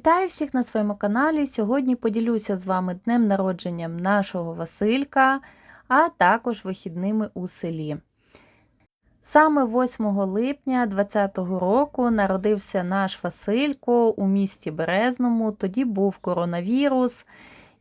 Вітаю всіх на своєму каналі. Сьогодні поділюся з вами днем народженням нашого Василька, а також вихідними у селі. Саме 8 липня 2020 року народився наш Василько у місті Березному. Тоді був коронавірус,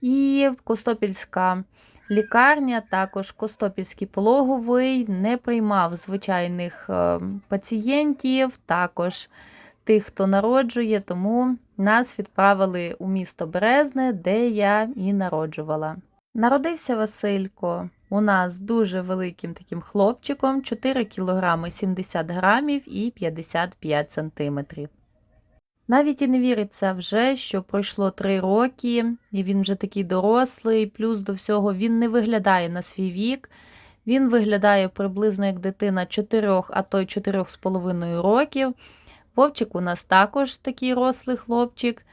і Костопільська лікарня, також Костопільський пологовий, не приймав звичайних е, пацієнтів, також тих, хто народжує, тому нас відправили у місто Березне, де я і народжувала. Народився Василько у нас дуже великим таким хлопчиком, 4 кг 70 грамів і 55 сантиметрів. Навіть і не віриться вже, що пройшло 3 роки, і він вже такий дорослий, плюс до всього він не виглядає на свій вік. Він виглядає приблизно як дитина 4, а то й 4,5 років. Вовчик у нас також такий рослий хлопчик.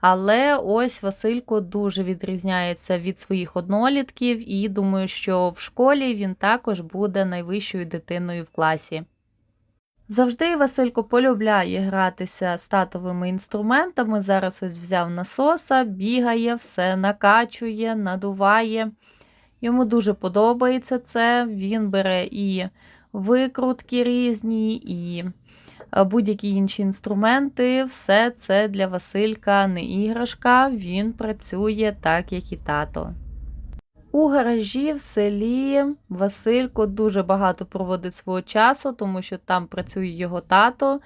Але ось Василько дуже відрізняється від своїх однолітків, і думаю, що в школі він також буде найвищою дитиною в класі. Завжди Василько полюбляє гратися з татовими інструментами. Зараз ось взяв насоса, бігає, все накачує, надуває. Йому дуже подобається це. Він бере і викрутки різні, і будь-які інші інструменти. Все це для Василька не іграшка, він працює так, як і тато. У гаражі в селі Василько дуже багато проводить свого часу, тому що там працює його тато,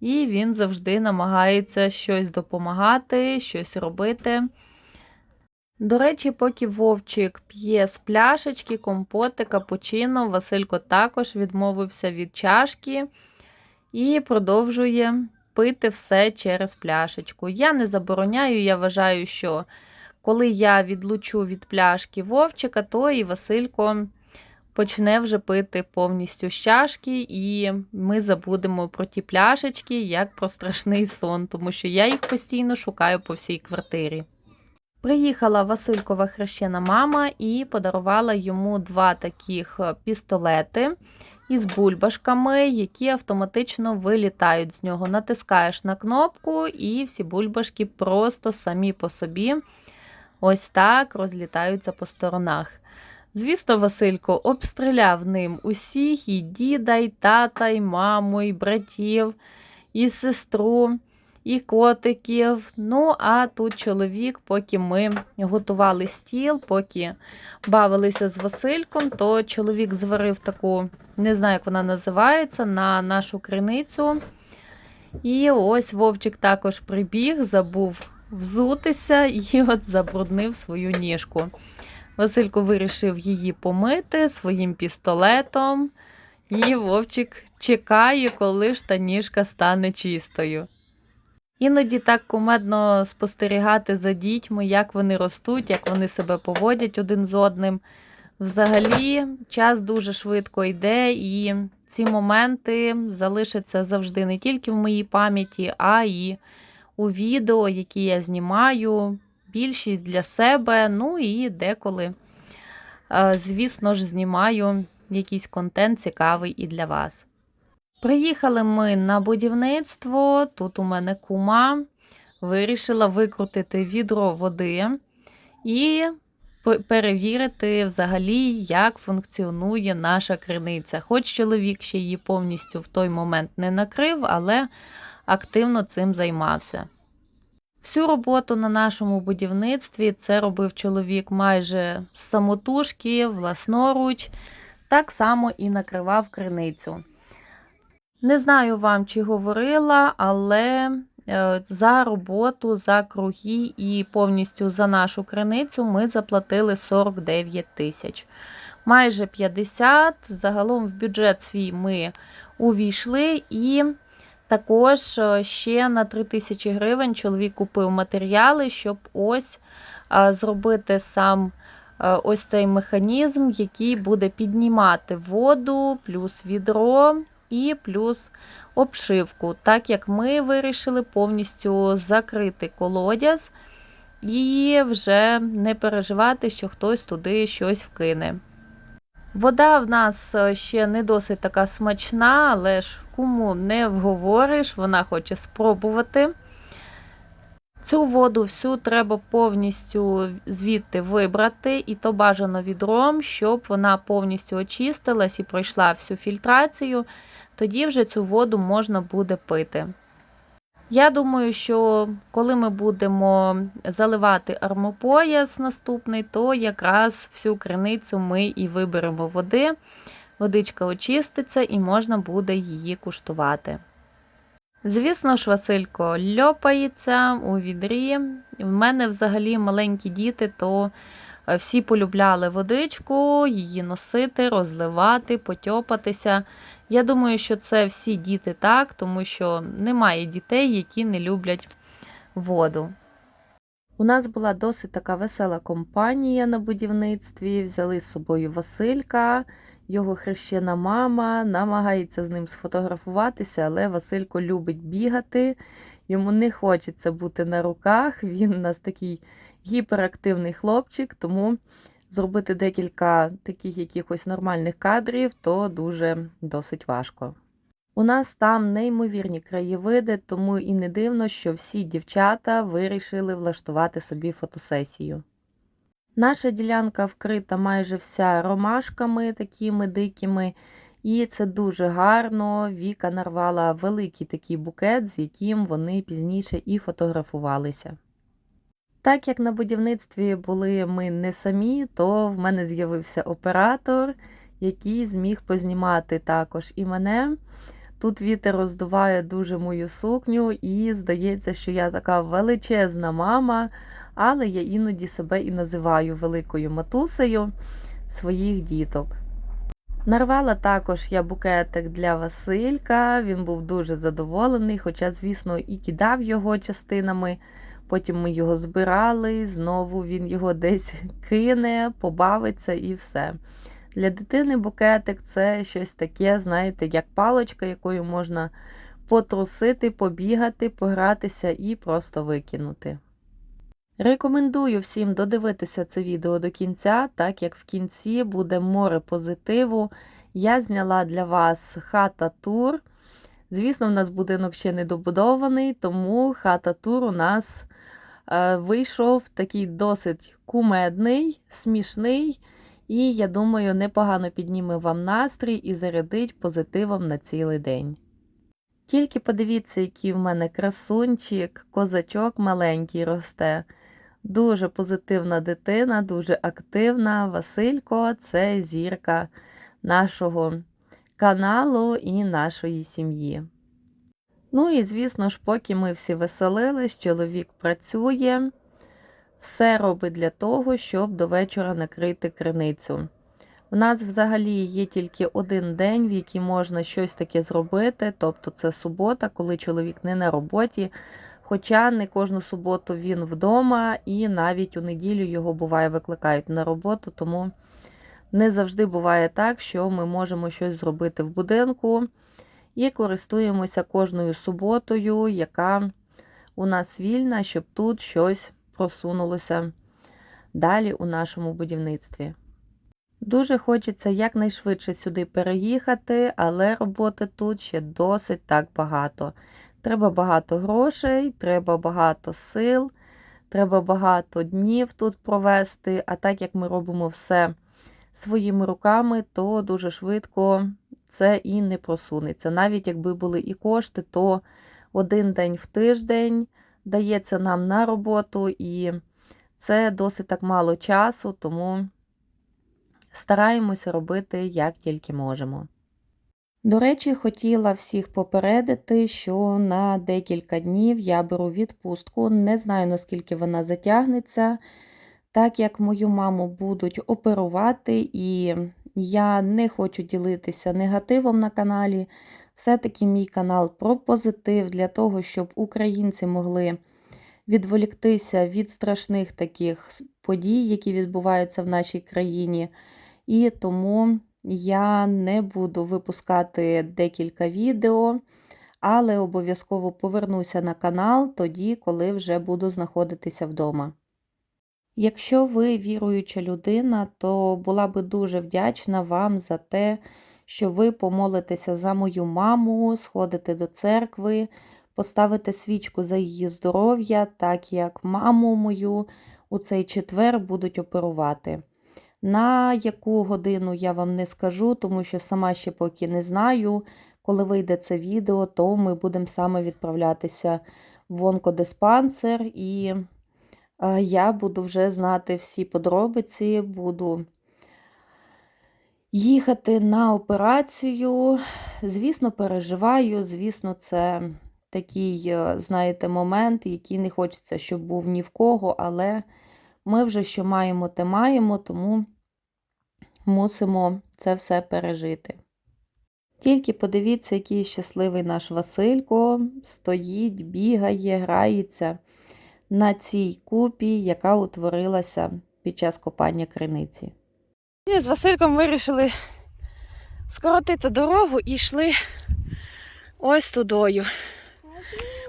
і він завжди намагається щось допомагати, щось робити. До речі, поки Вовчик п'є з пляшечки, компоти, капучино, Василько також відмовився від чашки і продовжує пити все через пляшечку. Я не забороняю, я вважаю, що коли я відлучу від пляшки Вовчика, то і Василько почне вже пити повністю з чашки, і ми забудемо про ті пляшечки як про страшний сон, тому що я їх постійно шукаю по всій квартирі. Приїхала Василькова хрещена мама і подарувала йому два таких пістолети із бульбашками, які автоматично вилітають з нього. Натискаєш на кнопку, і всі бульбашки просто самі по собі ось так розлітаються по сторонах. Звісно, Василько обстріляв ним усіх, і діда, і тата, і маму, і братів, і сестру і котиків. Ну, а тут чоловік, поки ми готували стіл, поки бавилися з Васильком, то чоловік зварив таку, не знаю, як вона називається, на нашу криницю. І ось Вовчик також прибіг, забув взутися і от забруднив свою ніжку. Василько вирішив її помити своїм пістолетом, і Вовчик чекає, коли ж та ніжка стане чистою. Іноді так кумедно спостерігати за дітьми, як вони ростуть, як вони себе поводять один з одним. Взагалі, час дуже швидко йде, і ці моменти залишаться завжди не тільки в моїй пам'яті, а й у відео, які я знімаю. Більшість для себе, ну і деколи, е, звісно ж, знімаю якийсь контент цікавий і для вас. Приїхали ми на будівництво. Тут у мене кума вирішила викрутити відро води і перевірити взагалі, як функціонує наша криниця. Хоч чоловік ще її повністю в той момент не накрив, але активно цим займався. Всю роботу на нашому будівництві це робив чоловік майже з самотужки, власноруч. так само і накривав криницю. Не знаю вам, чи говорила, але за роботу, за круги і повністю за нашу криницю ми заплатили 49 тисяч. Майже 50. Загалом в бюджет свій ми увійшли і також е, ще на 3 тисячі гривень чоловік купив матеріали, щоб ось е, зробити сам е, ось цей механізм, який буде піднімати воду, плюс відро і плюс обшивку, так як ми вирішили повністю закрити колодязь і вже не переживати, що хтось туди щось вкине. Вода в нас е, ще не досить така смачна, але ж кому не вговориш, вона хоче спробувати. Цю воду всю треба повністю звідти вибрати, і то бажано відром, щоб вона повністю очистилась і пройшла всю фільтрацію. Тоді вже цю воду можна буде пити. Я думаю, що коли ми будемо заливати армопояс наступний, то якраз всю криницю ми і виберемо води. Водичка очиститься і можна буде її куштувати. Звісно ж, Василько льопається у відрі. В мене взагалі маленькі діти, то всі полюбляли водичку, її носити, розливати, потьопатися. Я думаю, що це всі діти так, тому що немає дітей, які не люблять воду. У нас була досить така весела компанія на будівництві. Взяли з собою Василька, його хрещена мама, намагається з ним сфотографуватися, але Василько любить бігати. Йому не хочеться бути на руках. Він у нас такий гіперактивний хлопчик, тому зробити декілька таких якихось нормальних кадрів, то дуже досить важко. У нас там неймовірні краєвиди, тому і не дивно, що всі дівчата вирішили влаштувати собі фотосесію. Наша ділянка вкрита майже вся ромашками такими дикими, і це дуже гарно. Віка нарвала великий такий букет, з яким вони пізніше і фотографувалися. Так як на будівництві були ми не самі, то в мене з'явився оператор, який зміг познімати також і мене. Тут вітер роздуває дуже мою сукню, і здається, що я така величезна мама, але я іноді себе і називаю великою матусею своїх діток. Нарвала також я букетик для Василька, він був дуже задоволений, хоча, звісно, і кидав його частинами. Потім ми його збирали, знову він його десь кине, побавиться і все. Для дитини букетик це щось таке, знаєте, як палочка, якою можна потрусити, побігати, погратися і просто викинути. Рекомендую всім додивитися це відео до кінця, так як в кінці буде море позитиву. Я зняла для вас хата тур. Звісно, в нас будинок ще не добудований, тому хата тур у нас вийшов такий досить кумедний, смішний. І, я думаю, непогано підніме вам настрій і зарядить позитивом на цілий день. Тільки подивіться, який в мене красунчик, козачок маленький росте. Дуже позитивна дитина, дуже активна. Василько це зірка нашого каналу і нашої сім'ї. Ну і, звісно ж, поки ми всі веселились, чоловік працює все робить для того, щоб до вечора накрити криницю. У нас взагалі є тільки один день, в який можна щось таке зробити, тобто це субота, коли чоловік не на роботі. Хоча не кожну суботу він вдома, і навіть у неділю його буває викликають на роботу, тому не завжди буває так, що ми можемо щось зробити в будинку і користуємося кожною суботою, яка у нас вільна, щоб тут щось просунулося далі у нашому будівництві. Дуже хочеться якнайшвидше сюди переїхати, але роботи тут ще досить так багато. Треба багато грошей, треба багато сил, треба багато днів тут провести. А так як ми робимо все своїми руками, то дуже швидко це і не просунеться. Навіть якби були і кошти, то один день в тиждень дається нам на роботу, і це досить так мало часу, тому стараємося робити як тільки можемо. До речі, хотіла всіх попередити, що на декілька днів я беру відпустку. Не знаю, наскільки вона затягнеться, так як мою маму будуть оперувати, і я не хочу ділитися негативом на каналі. Все-таки мій канал про позитив для того, щоб українці могли відволіктися від страшних таких подій, які відбуваються в нашій країні. І тому я не буду випускати декілька відео, але обов'язково повернуся на канал тоді, коли вже буду знаходитися вдома. Якщо ви віруюча людина, то була би дуже вдячна вам за те, що ви помолитеся за мою маму, сходите до церкви, поставите свічку за її здоров'я, так як маму мою у цей четвер будуть оперувати. На яку годину я вам не скажу, тому що сама ще поки не знаю. Коли вийде це відео, то ми будемо саме відправлятися в онкодиспансер і я буду вже знати всі подробиці, буду їхати на операцію. Звісно, переживаю, звісно, це такий, е, знаєте, момент, який не хочеться, щоб був ні в кого, але ми вже що маємо, те маємо, тому мусимо це все пережити. Тільки подивіться, який щасливий наш Василько стоїть, бігає, грається на цій купі, яка утворилася під час копання криниці. Ми з Васильком вирішили скоротити дорогу і йшли ось тудою.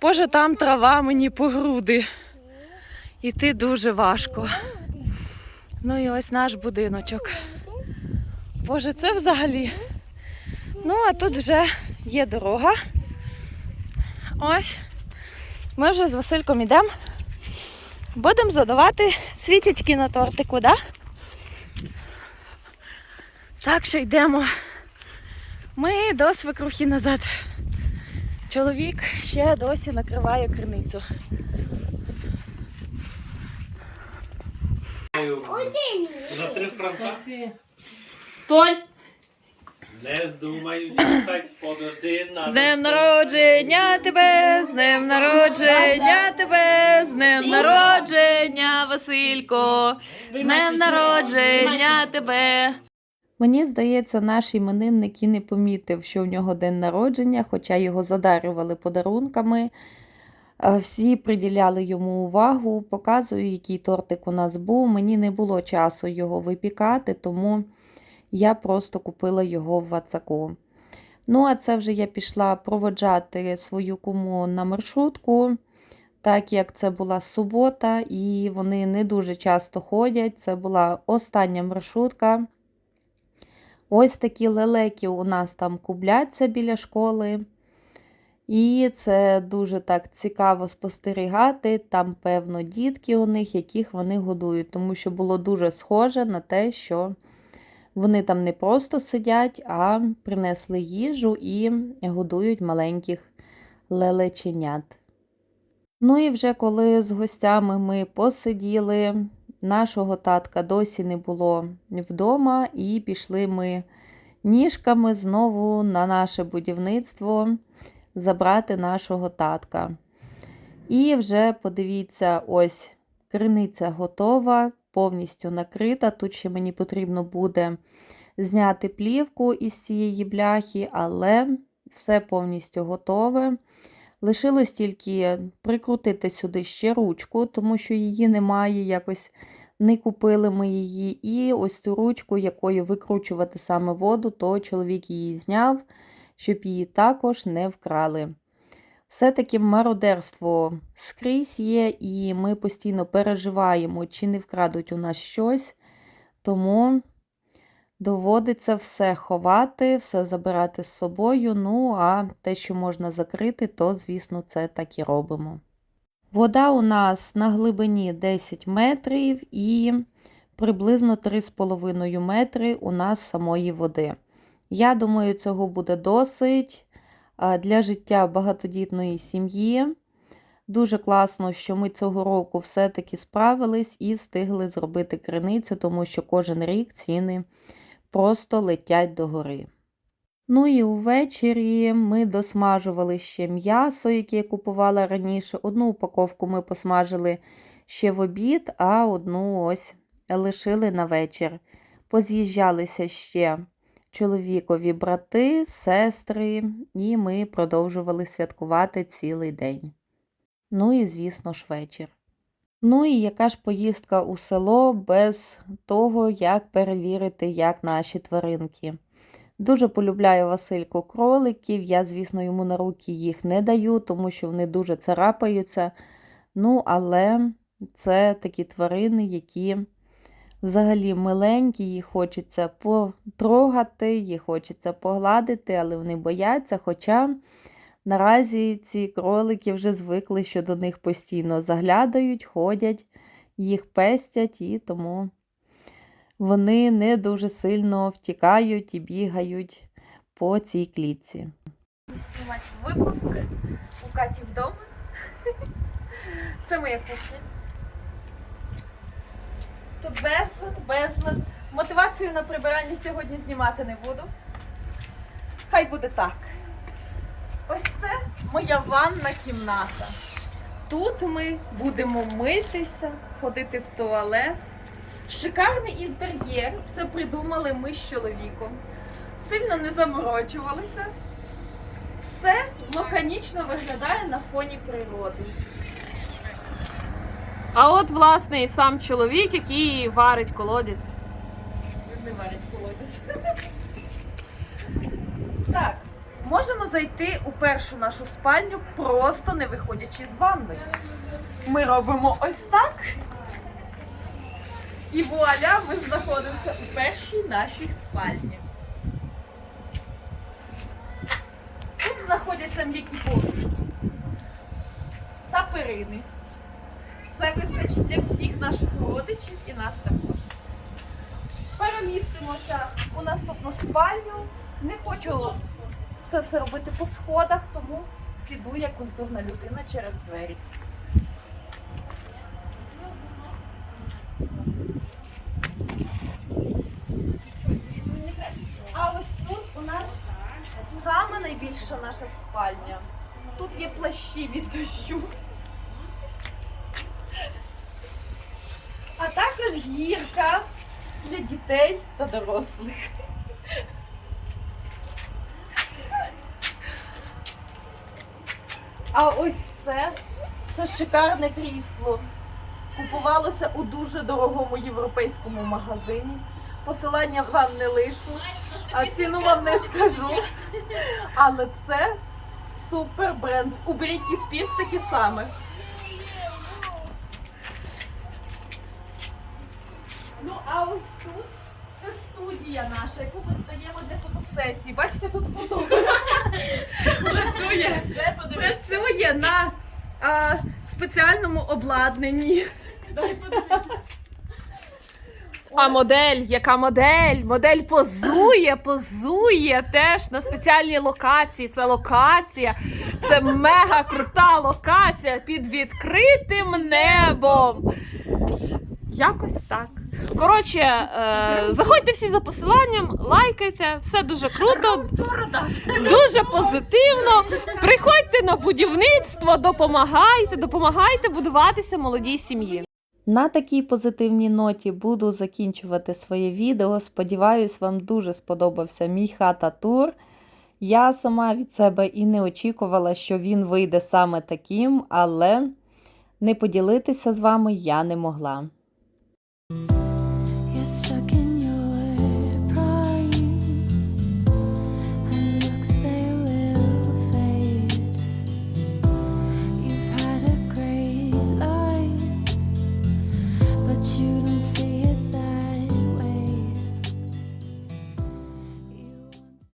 Боже, там трава мені по груди. Іти дуже важко. Ну і ось наш будиночок. Боже, це взагалі. Ну, а тут вже є дорога. Ось. Ми вже з Васильком йдемо. Будемо задавати свічечки на тортику, так? Да? Так що йдемо ми до свекрухи назад. Чоловік ще досі накриває криницю. За три франка. Стой! Не думаю дістать, подожди на З днем народження тебе, з днем народження тебе, з днем народження, Василько, з днем народження тебе. Мені здається, наш іменинник і не помітив, що в нього день народження, хоча його задарювали подарунками. Всі приділяли йому увагу, показую, який тортик у нас був. Мені не було часу його випікати, тому я просто купила його в Вацаку. Ну, а це вже я пішла проводжати свою куму на маршрутку, так як це була субота, і вони не дуже часто ходять. Це була остання маршрутка. Ось такі лелеки у нас там кубляться біля школи. І це дуже так цікаво спостерігати. Там, певно, дітки у них, яких вони годують, тому що було дуже схоже на те, що вони там не просто сидять, а принесли їжу і годують маленьких лелеченят. Ну і вже коли з гостями ми посиділи, нашого татка досі не було вдома, і пішли ми ніжками знову на наше будівництво забрати нашого татка. І вже подивіться, ось криниця готова, повністю накрита. Тут ще мені потрібно буде зняти плівку із цієї бляхи, але все повністю готове. Лишилось тільки прикрутити сюди ще ручку, тому що її немає, якось не купили ми її. І ось цю ручку, якою викручувати саме воду, то чоловік її зняв, щоб її також не вкрали. Все-таки мародерство скрізь є, і ми постійно переживаємо, чи не вкрадуть у нас щось. Тому доводиться все ховати, все забирати з собою. Ну, а те, що можна закрити, то, звісно, це так і робимо. Вода у нас на глибині 10 метрів і приблизно 3,5 метри у нас самої води. Я думаю, цього буде досить для життя багатодітної сім'ї. Дуже класно, що ми цього року все-таки справились і встигли зробити криницю, тому що кожен рік ціни просто летять догори. Ну і увечері ми досмажували ще м'ясо, яке я купувала раніше. Одну упаковку ми посмажили ще в обід, а одну ось лишили на вечір. Поз'їжджалися ще чоловікові брати, сестри, і ми продовжували святкувати цілий день. Ну і, звісно ж, вечір. Ну і яка ж поїздка у село без того, як перевірити, як наші тваринки. Дуже полюбляю Василько кроликів. Я, звісно, йому на руки їх не даю, тому що вони дуже царапаються. Ну, але це такі тварини, які взагалі миленькі, їх хочеться потрогати, їх хочеться погладити, але вони бояться. Хоча наразі ці кролики вже звикли, що до них постійно заглядають, ходять, їх пестять, і тому вони не дуже сильно втікають і бігають по цій клітці. Знімати випуск у Каті вдома. Це моя кухня. Тут безлад, безлад. Мотивацію на прибирання сьогодні знімати не буду. Хай буде так. Ось це моя ванна кімната. Тут ми будемо митися, ходити в туалет. Шикарний інтер'єр. Це придумали ми з чоловіком. Сильно не заморочувалися. Все лаконічно виглядає на фоні природи. А от, власне, і сам чоловік, який варить колодязь. Не варять колодязь. Так, можемо зайти у першу нашу спальню, просто не виходячи з ванної. Ми робимо ось так. І вуаля, ми знаходимося у першій нашій спальні. Тут знаходяться м'які подушки та перини. Це вистачить для всіх наших родичів і нас також. Перемістимося у наступну спальню. Не хочу це все робити по сходах, тому піду як культурна людина через двері. А ось тут у нас саме найбільша наша спальня. Тут є плащі від дощу. А також гірка для дітей та дорослих. А ось це, це шикарне крісло. Купувалося у дуже дорогому європейському магазині. Посилання вам не лишу, а ціну вам не скажу. Але це супер бренд. У Брітні Спірс таке саме. Ну, а ось тут це студія наша, яку ми здаємо для фотосесії. Бачите, тут фотограф працює, працює на а, спеціальному обладнанні. А модель, яка модель? Модель позує, позує теж на спеціальній локації. Це локація, це мега крута локація під відкритим небом. Якось так. Коротше, е, заходьте всі за посиланням, лайкайте, все дуже круто, дуже позитивно. Приходьте на будівництво, допомагайте, допомагайте будуватися молодій сім'ї. На такій позитивній ноті буду закінчувати своє відео. Сподіваюсь, вам дуже сподобався мій хата тур. Я сама від себе і не очікувала, що він вийде саме таким, але не поділитися з вами я не могла. Mr.